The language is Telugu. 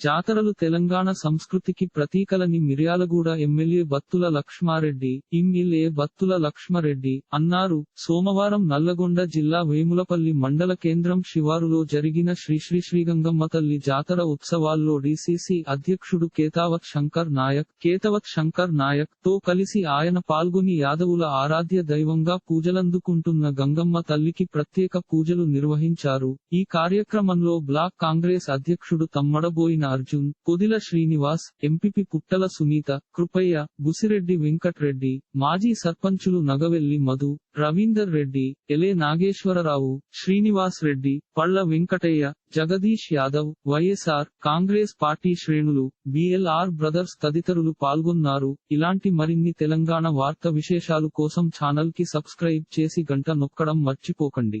జాతరలు తెలంగాణ సంస్కృతికి ప్రతీకలని మిర్యాలగూడ ఎమ్మెల్యే బత్తుల లక్ష్మారెడ్డి ఎంఎల్ఏ బత్తుల లక్ష్మారెడ్డి అన్నారు. సోమవారం నల్లగొండ జిల్లా వేములపల్లి మండల కేంద్రం శివారులో జరిగిన శ్రీ శ్రీ శ్రీగంగమ్మ తల్లి జాతర ఉత్సవాల్లో డీసీసీ అధ్యక్షుడు కేతావత్ శంకర్ నాయక్ కేతవత్ శంకర్ నాయక్తో కలిసి ఆయన పాల్గొని యాదవుల ఆరాధ్య దైవంగా పూజలందుకుంటున్న గంగమ్మ తల్లికి ప్రత్యేక పూజలు నిర్వహించారు. ఈ కార్యక్రమంలో బ్లాక్ కాంగ్రెస్ అధ్యక్షుడు తమ్మడబోయిన అర్జున్ పొదిల శ్రీనివాస్ ఎంపీపీ పుట్టల సునీత కృపయ్య బుసిరెడ్డి వెంకట్రెడ్డి మాజీ సర్పంచులు నగవెల్లి మధు రవీందర్ రెడ్డి ఎలే నాగేశ్వరరావు శ్రీనివాస్ రెడ్డి పళ్ళ వెంకటయ్య జగదీష్ యాదవ్ వైఎస్ఆర్ కాంగ్రెస్ పార్టీ శ్రేణులు బిఎల్ఆర్ బ్రదర్స్ తదితరులు పాల్గొన్నారు. ఇలాంటి మరిన్ని తెలంగాణ వార్త విశేషాలు కోసం ఛానల్కి సబ్స్క్రైబ్ చేసి గంట నొక్కడం మర్చిపోకండి.